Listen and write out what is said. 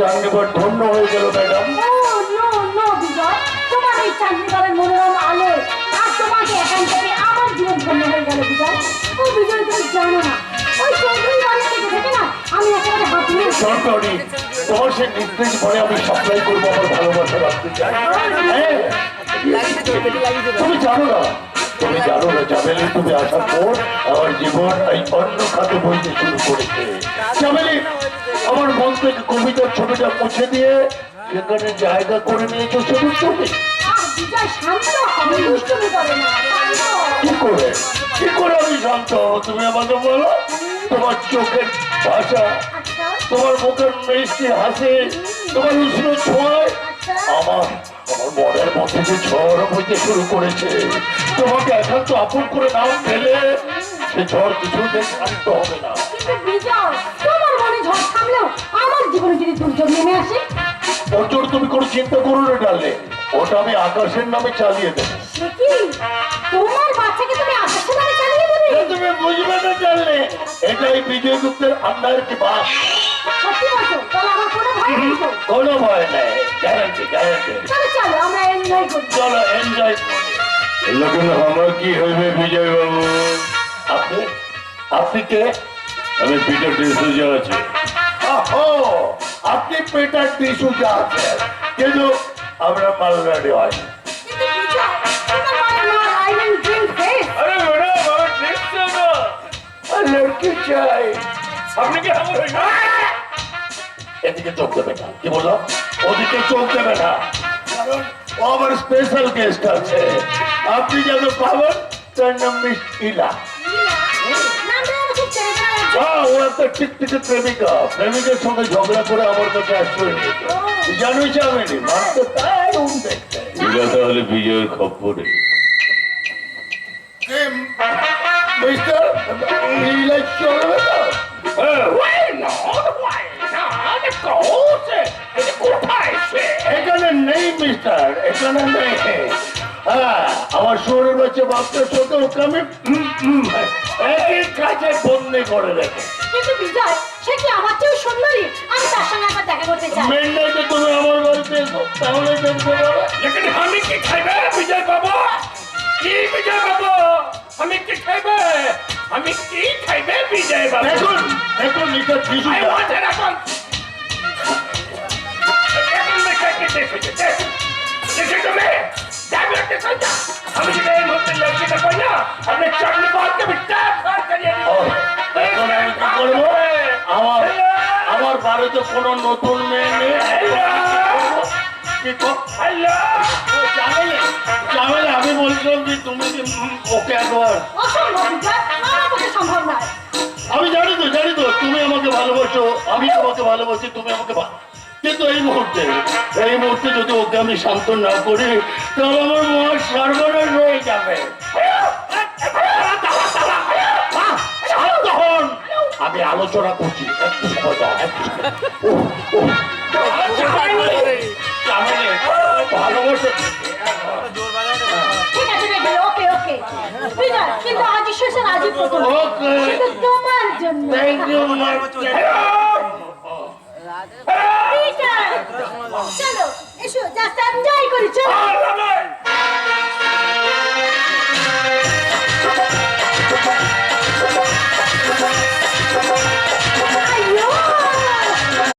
চাঙ্গিবার ধন্য হয়ে গেল ম্যাডাম। তোমার এই চাকরিবারের মনোরম আলো আর তোমাকে একান্তরে আমার জীবন ধন্য হয়ে গেল বিজয়। ও বিজয় তুমি জানো না। ওই চৌধুরী বাড়ি থেকে থেকে না আমি একেবারে হাঁপিয়ে সরকারি তোমার সে নির্দেশ পরে আমি সাপ্লাই করব আমার ভালোবাসা রাখতে চাই। হ্যাঁ। তুমি জানো না তুমি জানো না চামেলি তুমি আসার পর আমার জীবন এই অন্য খাতে বইতে শুরু করেছে। মন থেকে কবিতার ছবিটা মুছে দিয়ে সেখানে জায়গা করে নিয়েছো শুধু তুমি হও। কি করে? কি করে আমি শান্ত? হব তুমি আমাকে বলো। তোমার চোখের ভাষা আচ্ছা। তোমার মুখের মিষ্টি হাসি তোমার উষ্ণ ছোঁয়ায় আচ্ছা। আমার আমার মনের মধ্যে যে ঝড় বইতে শুরু করেছে তোমাকে এখন তো আপন করে নাও ফেলে। সে ঝড় কিছুতে শান্ত হবে না। আসে? ওর তুমি কোনো চিন্তা করো না ডালে। ওটা আমি আকাশের নামে চালিয়ে দেবো। তোমার বাচ্চাকে তুমি আকাশে নামে চালিয়ে দেবে? তুমি বুঝবে না জানলে এটাই বিজয় গুপ্তের আন্ডার কি বাস? সত্যি বলছো তাহলে আমার কোনো ভয় নেই কোনো ভয় নেই গ্যারান্টি গ্যারান্টি চলো চলো আমরা এনজয় করি। চলো এনজয় করি। লেকিন আমার কি হইবে বিজয় বাবু আপনি আপনি কে? আমি পিটার ডিসুজা আছি। আহো! আপনি পেটার টিস্যু যা আছেন কিন্তু আমরা মালগাড়ি হয় কিন্তু বিজয় তোমার মানে না আইল্যান্ড ড্রিম ফেস আরে ম্যাডাম আমার ড্রেস না আর লড়কি চাই আপনি কি আমার এদিকে চোখ দেবে না কি বলল ওদিকে চোখ দেবে না কারণ ও আমার স্পেশাল গেস্ট আছে আপনি যাকে পাবেন তার নাম মিস ইলা ও একটা টিকটিকে প্রেমিকা। প্রেমিকের সঙ্গে ঝগড়া করে আমার কাছে আশ্রয় নিয়েছে। জানোই চাবেনি মানতে তাই উন তাহলে বিজয়ের মিস্টার ইলা চলবে তো? এখানে নেই মিস্টার এখানে নেই। হ্যাঁ আমার শহরের বাচ্চা বাচ্চার সাথে ওকে আমি উম, কাজে বন্দি করে রেখে। কিন্তু বিজয় সে কি আমার চেয়েও সুন্দরী? আমি তার সঙ্গে একবার দেখা করতে চাই। মেন্ডাইতে তুমি আমার বাড়িতে এসো তাহলে লেকিন আমি কি খাইবে বিজয় বাবু? কি বিজয় বাবু? আমি কি খাইবে? আমি কি খাইবে বিজয় বাবু? দেখুন দেখুন এটা কিছু I want it এখন এখন দেখে দেখে। দেখে তুমি? যাবে একটা আমি যদি এই মুহূর্তে না আপনি চাকরি করিয়ে আমার আমার বাড়িতে কোনো নতুন মেয়ে নেই। আমি বলছিলাম যে তুমি কি ওকে একবার আমি জানি তো জানি তো তুমি আমাকে ভালোবাসো আমি তোমাকে ভালোবাসি তুমি আমাকে কিন্তু এই মুহূর্তে এই মুহূর্তে যদি ওকে আমি শান্ত না করি তাহলে আমার মহা সর্বনাশ হয়ে যাবে। আমি আলোচনা করছি। একটু সময় দাও ভালোবাসো ঠিক আছে বেবি ওকে ওকে। বিজয় কিন্তু আজই প্রথম তোমার জন্য। চলো এসো যা সব করি চলো।